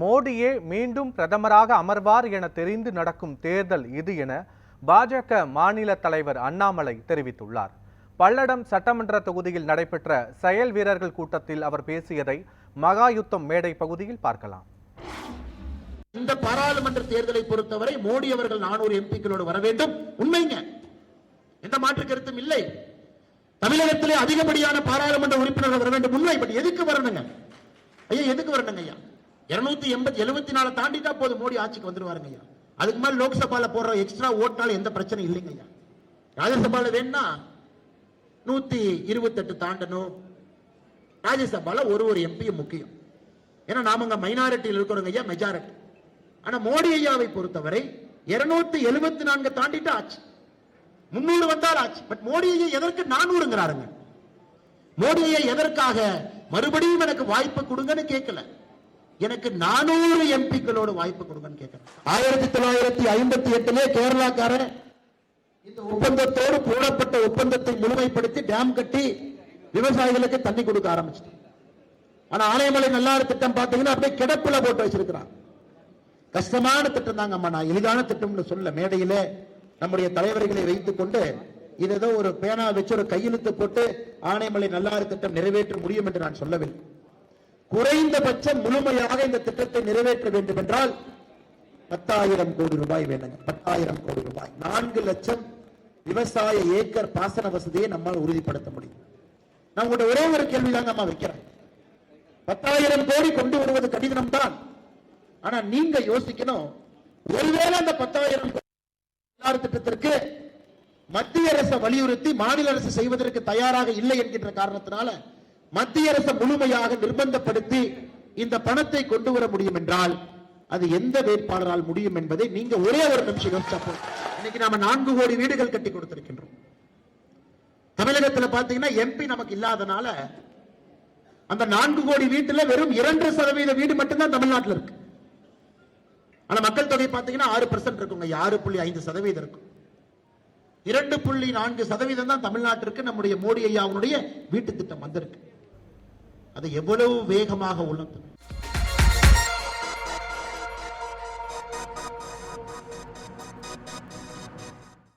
மோடியே மீண்டும் பிரதமராக அமர்வார் என தெரிந்து நடக்கும் தேர்தல் இது என பாஜக மாநில தலைவர் அண்ணாமலை தெரிவித்துள்ளார். பல்லடம் சட்டமன்ற தொகுதியில் நடைபெற்ற செயல் வீரர்கள் கூட்டத்தில் அவர் பேசியதை மகாயுத்தம் மேடை பகுதியில் பார்க்கலாம். இந்த பாராளுமன்ற தேர்தலை பொறுத்தவரை மோடி அவர்கள் நானூறு எம்பிக்களோடு வர வேண்டும். உண்மைங்க. எந்த மாற்று கருத்தும் இல்லை. தமிழகத்திலே அதிகப்படியான பாராளுமன்ற உறுப்பினர்கள் வர வேண்டும். உண்மை. பட் எதுக்கு வரணுங்க? ஐயா எதுக்கு வரணுங்க ஐயா? இருநூத்தி எண்பத்தி எழுபத்தி நாலு தாண்டிட்டா போது மோடி ஆட்சிக்கு வந்துருவாருங்க ஐயா. அதுக்கு மேல லோக்சபால போடுற எக்ஸ்ட்ரா ஓட்டால எந்த பிரச்சனையும் இல்லைங்க ஐயா. ராஜ்யசபால வேணா நூத்தி இருபத்தெட்டு தாண்டணும். ராஜ்யசபால ஒரு ஒரு எம்பியும் முக்கியம். ஏன்னா நாமங்க மைனாரிட்டியில் இருக்கிறவங்க ஐயா மெஜாரிட்டி ஆனா மோடி ஐயாவை பொறுத்தவரை இருநூத்தி எழுபத்தி நான்கு தாண்டிட்டு ஆச்சு முன்னூறு வந்தால் ஆச்சு பட் மோடி ஐயா எதற்கு நானூறுங்கிறாருங்க? மோடி ஐயா எதற்காக மறுபடியும் எனக்கு வாய்ப்பு கொடுங்கன்னு கேட்கல. எனக்கு நானூறு எம்பிக்களோட வாய்ப்பு கொடுங்கன்னு கேட்கிறேன். ஆயிரத்தி தொள்ளாயிரத்தி ஐம்பத்தி எட்டுல கேரளாக்காரன் இந்த ஒப்பந்தத்தோடு போடப்பட்ட ஒப்பந்தத்தை முழுமைப்படுத்தி டேம் கட்டி விவசாயிகளுக்கு தண்ணி கொடுக்க ஆரம்பிச்சிட்டான். ஆனா ஆனைமலை நல்லாறு திட்டம் பாத்தீங்கன்னா அப்படியே கிடப்புல போட்டு வச்சிருக்கிறான். கஷ்டமான திட்டம் தாங்க அம்மா நான் எளிதான திட்டம்னு சொல்ல மேடையில நம்முடைய தலைவர்களை வைத்துக் கொண்டு இது ஏதோ ஒரு பேனா வச்சு ஒரு கையெழுத்து போட்டு ஆனைமலை நல்லாறு திட்டம் நிறைவேற்ற முடியும் என்று நான் சொல்லவில்லை. குறைந்தபட்சம் முழுமையாக இந்த திட்டத்தை நிறைவேற்ற வேண்டும் என்றால் பத்தாயிரம் கோடி ரூபாய் வேணுங்க. பத்தாயிரம் கோடி ரூபாய். நான்கு லட்சம் விவசாய ஏக்கர் பாசன வசதியை நம்மால் உறுதிப்படுத்த முடியும். நான் உங்களோட ஒரே ஒரு கேள்வி தாங்க அம்மா வைக்கிறேன். பத்தாயிரம் கோடி கொண்டு வருவது கடினம் தான் ஆனா நீங்க யோசிக்கணும். ஒருவேளை அந்த பத்தாயிரம் திட்டத்திற்கு மத்திய அரசை வலியுறுத்தி மாநில அரசு செய்வதற்கு தயாராக இல்லை என்கின்ற காரணத்தினால மத்திய அரசு முழுமையாக நிர்பந்தப்படுத்தி இந்த பணத்தை கொண்டு வர முடியும் என்றால் அது எந்த வேட்பாளரால் முடியும் என்பதை நீங்க ஒரே ஒரு நிமிஷம் யோசிச்சா போதும். இன்னைக்கு நாம நான்கு கோடி வீடுகள் கட்டி கொடுத்திருக்கின்றோம். தமிழகத்துல பாத்தீங்கன்னா எம்பி நமக்கு இல்லாதனால அந்த நான்கு கோடி வீட்டுல வெறும் இரண்டு சதவீத வீடு மட்டும்தான் தமிழ்நாட்டில் இருக்கு. ஆனா மக்கள் தொகை பாத்தீங்கன்னா ஆறு பெர்சென்ட் இருக்குங்க. ஆறு புள்ளி ஐந்து சதவீதம் இருக்கும் இரண்டு புள்ளி நான்கு சதவீதம் தான் தமிழ்நாட்டிற்கு நம்முடைய மோடி ஐயா அவனுடைய வீட்டு திட்டம் வந்திருக்கு. அது எவ்வளவு வேகமாக உள்ளது?